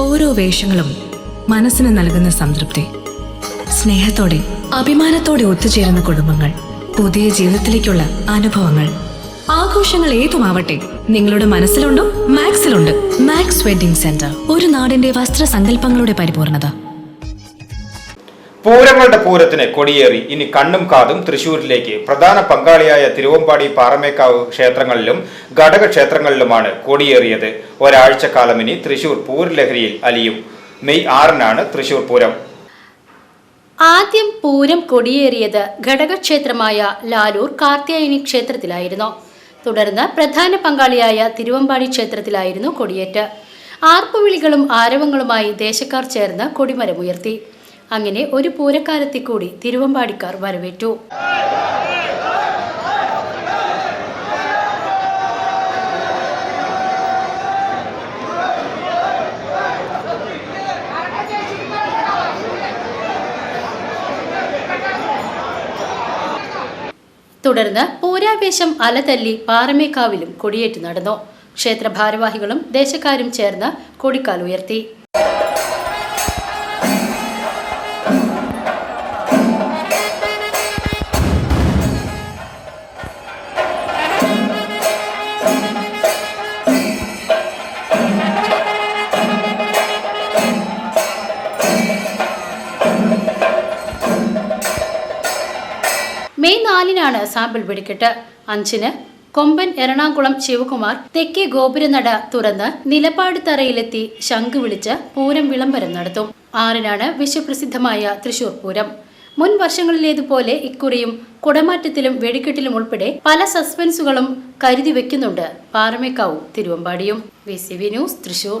ഓരോ വേഷങ്ങളും മനസ്സിന് നൽകുന്ന സംതൃപ്തി. സ്നേഹത്തോടെ അഭിമാനത്തോടെ ഒത്തുചേരുന്ന കുടുംബങ്ങൾ പുതിയ ജീവിതത്തിലേക്കുള്ള അനുഭവങ്ങൾ. ആഘോഷങ്ങൾ ഏതുമാവട്ടെ നിങ്ങളുടെ മനസ്സിലുണ്ടോ? മാക്സിലുണ്ട്. Max wedding centre. ഒരു നാടിന്റെ വസ്ത്രസങ്കല്പങ്ങളുടെ പരിപൂർണത. പൂരങ്ങളുടെ പൂരത്തിന് കൊടിയേറി ഇനി കണ്ണും കാതും തൃശൂരിലേക്ക്. പ്രധാന പങ്കാളിയായ തിരുവമ്പാടി പാറമേക്കാവ് ക്ഷേത്രങ്ങളിലും ഘടക ക്ഷേത്രങ്ങളിലുമാണ് കൊടിയേറിയത്. ഒരാഴ്ചക്കാലം ഇനി തൃശൂർ പൂരലഹരിയിൽ അലിയും. മെയ് ആറിനാണ് തൃശൂർ പൂരം. ആദ്യം പൂരം കൊടിയേറിയത് ഘടകക്ഷേത്രമായ ലാലൂർ കാർത്യായനി ക്ഷേത്രത്തിലായിരുന്നു. തുടർന്ന് പ്രധാന പങ്കാളിയായ തിരുവമ്പാടി ക്ഷേത്രത്തിലായിരുന്നു കൊടിയേറ്റ്. ആർപ്പുവിളികളും ആരവങ്ങളുമായി ദേശക്കാർ ചേർന്ന് കൊടിമരമുയർത്തി അങ്ങനെ ഒരു പൂരക്കാലത്തെ കൂടി തിരുവമ്പാടിക്കാർ വരവേറ്റു. തുടർന്ന് പൂരാവേശം അലതല്ലി പാറമേക്കാവിലും കൊടിയേറ്റ് നടന്നു. ക്ഷേത്ര ഭാരവാഹികളും ദേശക്കാരും ചേർന്ന് കൊടിക്കാൽ ഉയർത്തി. മെയ് നാലിനാണ് സാമ്പിൾ വെടിക്കെട്ട്. അഞ്ചിന് കൊമ്പൻ എറണാകുളം ശിവകുമാർ തെക്കേ ഗോപുരനട തുറന്ന് നിലപാട് തറയിലെത്തി ശംഖ് വിളിച്ച് പൂരം വിളംബരം നടത്തും. ആറിനാണ് വിശ്വപ്രസിദ്ധമായ തൃശൂർ പൂരം. മുൻ വർഷങ്ങളിലേതുപോലെ ഇക്കുറിയും കുടമാറ്റത്തിലും വെടിക്കെട്ടിലും ഉൾപ്പെടെ പല സസ്പെൻസുകളും കരുതി വെക്കുന്നുണ്ട് പാറമേക്കാവും തിരുവമ്പാടിയും. V news Thrissur.